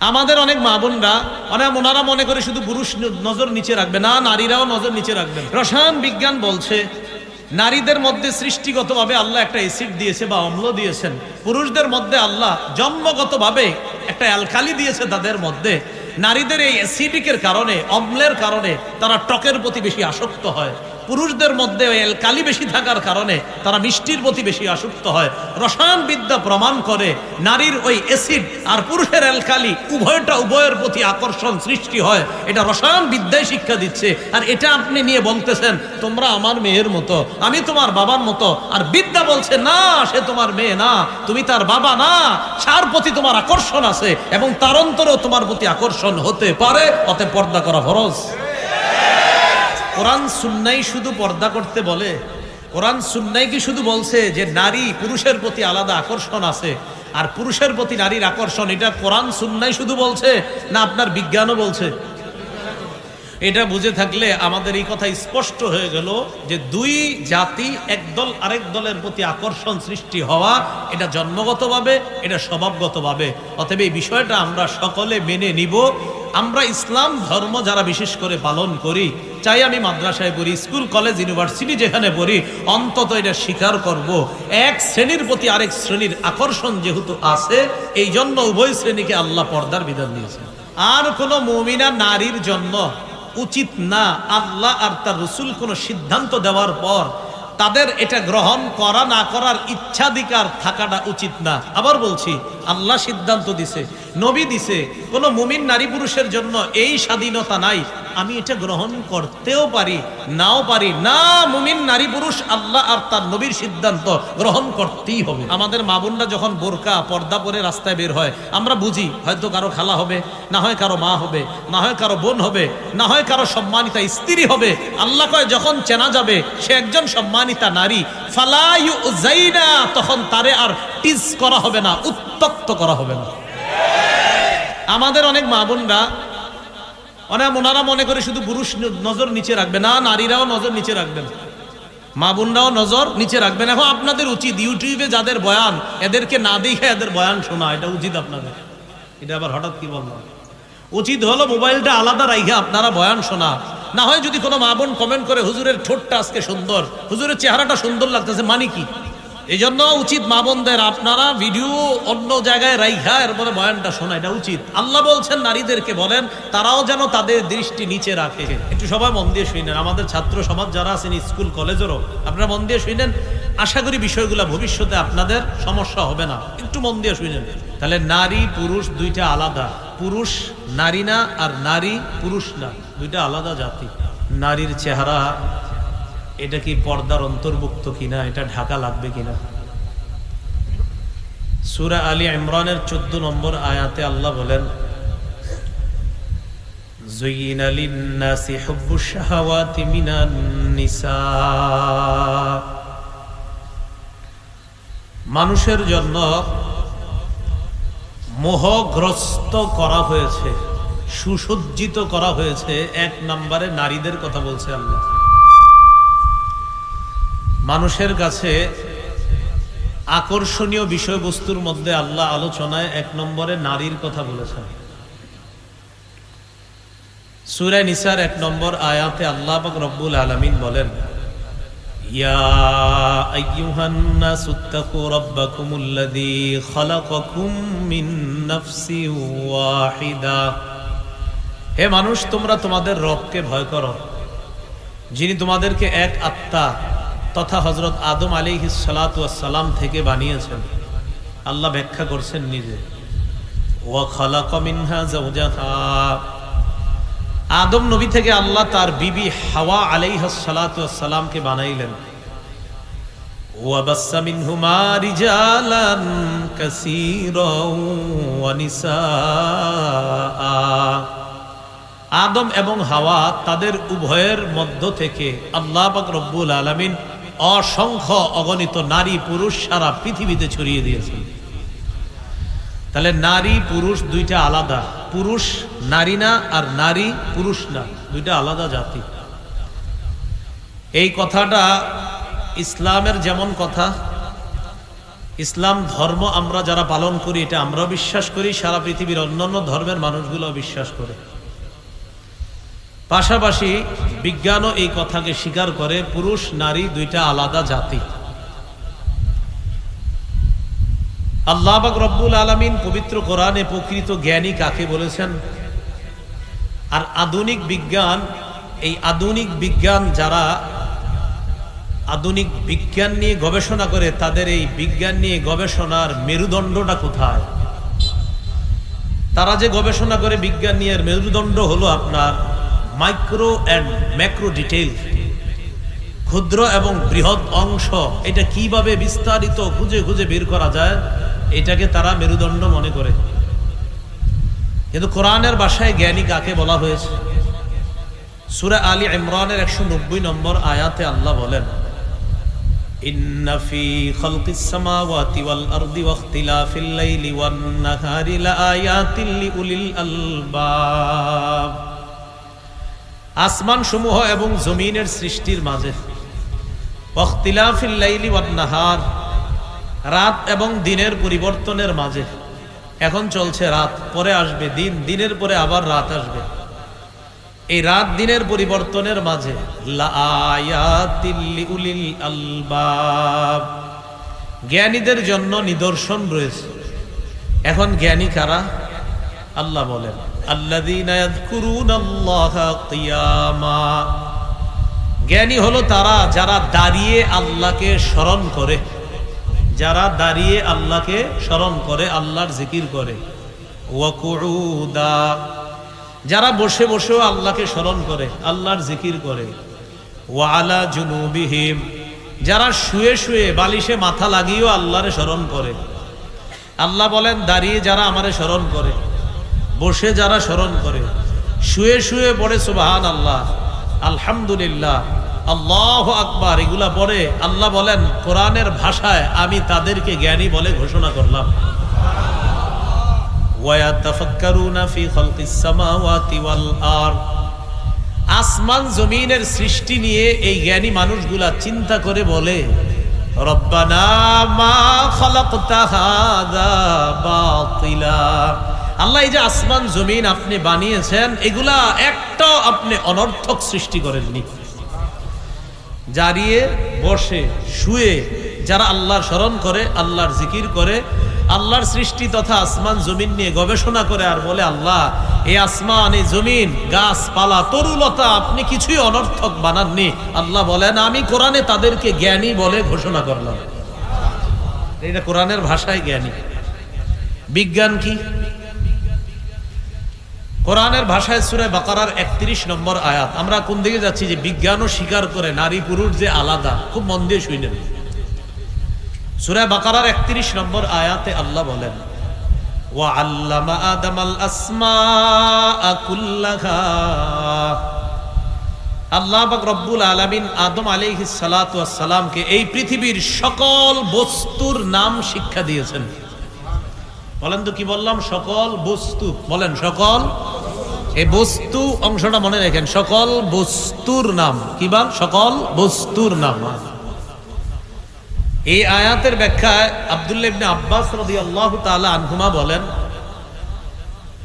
আমাদের অনেক মা বোনরা অনেক ওনারা মনে করে শুধু পুরুষ নজর নিচে রাখবে। না, নারীরাও নজর নিচে রাখবে। রসায়ন বিজ্ঞান বলছে, নারীদের মধ্যে সৃষ্টিগতভাবে আল্লাহ একটা এসিড দিয়েছে বা অম্ল দিয়েছেন। পুরুষদের মধ্যে আল্লাহ জন্মগতভাবে একটা অ্যালকালি দিয়েছে তাদের মধ্যে। নারীদের এই অ্যাসিডিকের কারণে, অম্লের কারণে তারা টকের প্রতি বেশি আসক্ত হয়। পুরুষদের মধ্যে ওই কালি বেশি থাকার কারণে তারা মিষ্টির প্রতি বেশি আসক্ত হয়। রসায়ন বিদ্যা প্রমাণ করে নারীর ওই অ্যাসিড আর পুরুষের অ্যালকালি উভয়টা উভয়ের প্রতি আকর্ষণ সৃষ্টি হয়। এটা রসায়ন বিদ্যায় শিক্ষা দিচ্ছে। আর এটা আপনি নিয়ে বলতেছেন, তোমরা আমার মেয়ের মতো, আমি তোমার বাবার মতো। আর বিদ্যা বলছে, না, সে তোমার মেয়ে না, তুমি তার বাবা না। সার প্রতি তোমার আকর্ষণ আছে এবং তার অন্তরেও তোমার প্রতি আকর্ষণ হতে পারে অতে পর্দা করা ফরজ। কোরআন সুন্নাই শুধু পর্দা করতে বলে? কোরআন সুন্নাই কি শুধু বলছে যে নারী পুরুষের প্রতি আলাদা আকর্ষণ আছে? আর পুরুষের প্রতি নারীর আকর্ষণ, এটা কোরআন সুন্নাই শুধু বলছে না আপনার বিজ্ঞানও বলছে? এটা বুঝে থাকলে আমাদের এই কথা স্পষ্ট হয়ে গেল যে দুই জাতি একদল আরেক দলের প্রতি আকর্ষণ সৃষ্টি হওয়া, এটা জন্মগতভাবে, এটা স্বভাবগতভাবে। অতএব এই বিষয়টা আমরা সকলে মেনে নিব। আমরা ইসলাম ধর্ম যারা বিশেষ করে পালন করি, চাই আমি মাদ্রাসায় পড়ি, স্কুল, কলেজ, ইউনিভার্সিটি যেখানে পড়ি, অন্তত এটা স্বীকার করব। এক শ্রেণির প্রতি আরেক শ্রেণির আকর্ষণ যেহেতু আছে এই জন্য উভয় শ্রেণীকে আল্লাহ পর্দার বিধান দিয়েছে আর কোনো মমিনা নারীর জন্য উচিত না আল্লাহ আর তার রসুল কোনো সিদ্ধান্ত দেওয়ার পর তাদের এটা গ্রহণ করা না করার ইচ্ছাধিকার থাকাটা উচিত না। আবার বলছি আল্লাহ সিদ্ধান্ত দিছে, নবী দিছে, কোনো মুমিন নারী পুরুষের জন্য এই স্বাধীনতা নাই। আমি এটা গ্রহণ করতেও পারি, নাও পারি। না, মুমিন নারী পুরুষ আল্লাহ আর তার নবীর সিদ্ধান্ত গ্রহণ করতেই হবে। আমাদের মা বোনরা যখন বোরকা, পর্দা পরে রাস্তায় বের হয়, আমরা বুঝি, হয়তো কারও খালা হবে, না হয় কারও মা হবে, না হয় কারও বোন হবে, না হয় কারও সম্মানিতা স্ত্রী হবে। আল্লাহ কয়, যখন চেনা যাবে, সে একজন সম্মানিতা নারী ফালায়ু জাইনা তখন তারে আর টিজ করা হবে না উত্তক্ত করা হবে না। আমাদের অনেক মা বোনরা অনেক ওনারা মনে করে শুধু পুরুষ নজর নিচে রাখবে না, নারীরাও নজর নিচে রাখবেন। মা বোনরাও নজর নিচে রাখবেন। এখন আপনাদের উচিত ইউটিউবে যাদের বয়ান, এদেরকে না দেখে এদের বয়ান শোনা, এটা উচিত আপনাদের। এটা আবার হঠাৎ কি বললাম উচিত হলো মোবাইলটা আলাদা রাইখে আপনারা বয়ান শোনা। না হয় যদি কোনো মা বোন কমেন্ট করে, হুজুরের ঠোঁটটা আজকে সুন্দর, হুজুরের চেহারাটা সুন্দর লাগতেছে মানে কি? এই জন্য উচিত মা বোনদের, আপনারা ভিডিও অন্য জায়গায় রাইখা, এরপরে বয়ানটা শোনা, এটা উচিত। আল্লাহ বলছেন, নারীদেরকে বলেন, তারাও যেন তাদের দৃষ্টি নিচে রাখে। একটু সবাই মন দিয়ে শুনেন, আমাদের ছাত্র সমাজ যারা আছেন, স্কুল, কলেজেরও, আপনারা মন দিয়ে শুনেন, আশা করি বিষয়গুলো ভবিষ্যতে আপনাদের সমস্যা হবে না। একটু মন দিয়ে শুনেন। তাহলে নারী, পুরুষ দুইটা আলাদা। পুরুষ নারী না, আর নারী, পুরুষ না। দুইটা আলাদা জাতি। নারীর চেহারা এটা কি পর্দার অন্তর্ভুক্ত কিনা এটা ঢাকা লাগবে কিনা সুরা আলী ইমরানের চোদ্দ নম্বর আয়াতে আল্লাহ বলেন زين للناس حب الشهوات من النساء মানুষের জন্য মোহগ্রস্ত করা হয়েছে সুসজ্জিত করা হয়েছে এক নম্বরে নারীদের কথা বলছে আল্লাহ মানুষের কাছে আকর্ষণীয় বিষয়বস্তুর মধ্যে আল্লাহ আলোচনায় এক নম্বরে নারীর কথা বলেছেন। সুরায় নিসার এক নম্বর আয়াতে আল্লাহ রব্বুল আলামিন বলেন হে মানুষ, তোমরা তোমাদের রবকে ভয় করো। যিনি তোমাদেরকে এক আত্মা তথা হজরত আদম আলী সালাম থেকে বানিয়েছেন। আল্লাহ ব্যাখ্যা করছেন নিজে। আদম নবী থেকে আল্লাহ তার বিবি হাওয়া আলাইহালাতামকে বানাইলেন। আদম এবং হাওয়া তাদের উভয়ের মধ্য থেকে আল্লাহ রব্বুল আলমিন অসংখ্য অগণিত নারী পুরুষ সারা পৃথিবীতে ছড়িয়ে দিয়েছেন তাহলে নারী, পুরুষ দুইটা আলাদা। পুরুষ নারী না আর নারী পুরুষ না, দুইটা আলাদা জাতি। এই কথাটা ইসলামের যেমন কথা, ইসলাম ধর্ম আমরা যারা পালন করি, এটা আমরা বিশ্বাস করি, সারা পৃথিবীর অন্যান্য ধর্মের মানুষগুলো বিশ্বাস করে। পাশাপাশি বিজ্ঞানও এই কথাকে স্বীকার করে, পুরুষ, নারী দুইটা আলাদা জাতি। আল্লাহবাক রব্বুল আলমিন পবিত্র কোরআনে প্রকৃত জ্ঞানী কাকে বলেছেন? আর আধুনিক বিজ্ঞান, এই আধুনিক বিজ্ঞান যারা আধুনিক বিজ্ঞান নিয়ে গবেষণা করে, তাদের এই বিজ্ঞান নিয়ে গবেষণার মেরুদণ্ডটা কোথায়? তারা যে গবেষণা করে বিজ্ঞান নিয়ে মেরুদণ্ড হলো আপনার মাইক্রো অ্যান্ড ম্যাক্রো ডিটেল ক্ষুদ্র এবং বৃহৎ অংশ, এটা কীভাবে বিস্তারিত খুঁজে খুঁজে বের করা যায়, এটাকে তারা মেরুদণ্ড মনে করে। কিন্তু কোরআনের ভাষায় জ্ঞানী কাকে বলা হয়েছে? সুরা আলী ইমরানের একশো নব্বই নম্বর আয়াতে আল্লাহ বলেন إن আসমান সমূহ এবং জমিনের সৃষ্টির মাঝে। ওয়াখতিলাফিল লাইলি ওয়ান নাহার রাত এবং দিনের পরিবর্তনের মাঝে। এখন চলছে রাত, পরে আসবে দিন, দিনের পরে আবার রাত আসবে। এই রাত, দিনের পরিবর্তনের মাঝে। জ্ঞানীদের জন্য নিদর্শন রয়েছে। এখন জ্ঞানী কারা? আল্লাহ বলেন। জ্ঞানী হলো তারা যারা দাঁড়িয়ে আল্লাহকে স্মরণ করে। যারা দাঁড়িয়ে আল্লাহকে স্মরণ করে, আল্লাহর জিকির করে। যারা বসে বসেও আল্লাহকে স্মরণ করে, আল্লাহর জিকির করে। ওয়ালা জুনুবিহিম। যারা শুয়ে শুয়ে বালিশে মাথা লাগিয়েও আল্লাহরে স্মরণ করে। আল্লাহ বলেন, দাঁড়িয়ে যারা আমারে স্মরণ করে বসে যারা স্মরণ করে, শুয়ে শুয়ে পড়ে সুবাহান আল্লাহ আলহামদুলিল্লাহ, আল্লাহ আকবার, এগুলা পড়ে আল্লাহ বলেন, কোরআনের ভাষায় আমি তাদেরকে জ্ঞানী বলে ঘোষণা করলাম। আসমান জমিনের সৃষ্টি নিয়ে এই জ্ঞানী মানুষগুলা চিন্তা করে বলে, রব্বানা মা খালাকতা হাযা বাতিলা। আল্লাহ এই যে আসমান জমিন আপনি বানিয়েছেন, এগুলা একটাও আপনি অনর্থক সৃষ্টি করেননি। জারিয়ে, বসে, শুয়ে যারা আল্লাহর স্মরণ করে, আল্লাহর জিকির করে, আল্লাহর সৃষ্টি তথা আসমান জমিন নিয়ে গবেষণা করে আর বলে, আল্লাহ, এই আসমান, এই জমিন, গাছপালা, তরুলতা আপনি কিছুই অনর্থক বানাননি। আল্লাহ বলেন, আমি কোরআনে তাদেরকে জ্ঞানী বলে ঘোষণা করলাম। এটা কোরআনের ভাষায় জ্ঞানী। বিজ্ঞান কি? কোরআনের ভাষায় সুরে বাকারার একত্রিশ নম্বর আয়াত। আমরা কোন দিকে যাচ্ছি যে বিজ্ঞানও স্বীকার করে নারী পুরুষ যে আলাদা, খুব মন দিয়ে শুনেন সুরে বাকারার একত্রিশ নম্বর আয়াতে আল্লাহ বলেন, ওয়া আল্লামা আসমা আকুল্লাহা আল্লাহ রব্বুল আলমিন আদম আলিহ সালাতামকে এই পৃথিবীর সকল বস্তুর নাম শিক্ষা দিয়েছেন। বলেন তো কি বললাম? সকল বস্তু। বলেন, সকল বস্তু অংশটা মনে রাখেন, সকল বস্তুর নাম। কি বল সকল বস্তুর নাম। এই আয়াতের ব্যাখ্যায় আব্দুল্লাহ ইবনে আব্বাস তাআলা আনহুমা বলেন,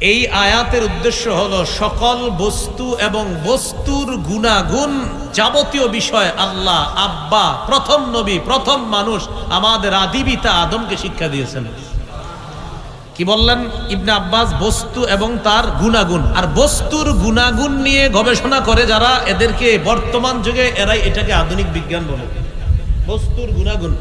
এই আয়াতের উদ্দেশ্য হলো সকল বস্তু এবং বস্তুর গুণাগুণ যাবতীয় বিষয় আল্লাহ, আব্বা, প্রথম নবী, প্রথম মানুষ আমাদের আদিবিতা আদমকে শিক্ষা দিয়েছেন। কি বললেন? ইবনে আব্বাস বস্তু এবং তার গুণাগুণ। আর বস্তুর গুণাগুণ নিয়ে গবেষণা করে যারা, এদেরকে বর্তমান যুগে এরাই এটাকে আধুনিক বিজ্ঞান বলে। বস্তুর গুণাগুণ।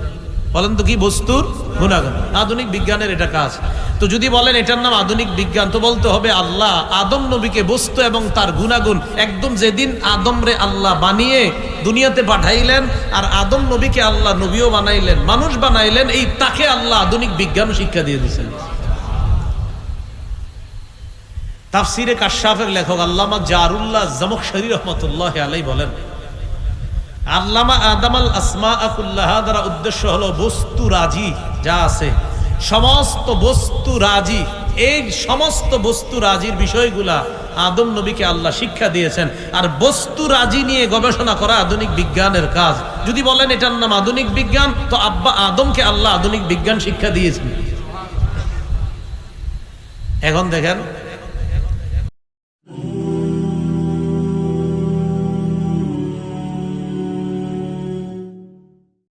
বলেন তো কি বস্তুর গুণাগুণ? আধুনিক বিজ্ঞানের এটা কাজ। তো যদি বলেন এটার নাম আধুনিক বিজ্ঞান, তো বলতে হবে আল্লাহ আদম নবীকে বস্তু এবং তার গুণাগুণ, একদম যেদিন আদম রে আল্লাহ বানিয়ে দুনিয়াতে পাঠাইলেন আর আদম নবীকে আল্লাহ নবীও বানাইলেন, মানুষ বানাইলেন, এই তাকে আল্লাহ আধুনিক বিজ্ঞান শিক্ষা দিয়ে দিয়েছেন। তাফসিরে কাশাফের লেখক আল্লামা জারুল্লাহ জমক শরী রহমতুল্লাহ আলাই বলেন, আল্লামা আদামাল আসমা আকুল্লাহ দ্বারা উদ্দেশ্য হলো বস্তু রাজি যা আছে, সমস্ত বস্তু রাজি। এই সমস্ত বস্তু রাজির বিষয়গুলা আদম নবীকে আল্লাহ শিক্ষা দিয়েছেন। আর বস্তু রাজি নিয়ে গবেষণা করা আধুনিক বিজ্ঞানের কাজ। যদি বলেন এটার নাম আধুনিক বিজ্ঞান, তো আব্বা আদমকে আল্লাহ আধুনিক বিজ্ঞান শিক্ষা দিয়েছেন। এখন দেখেন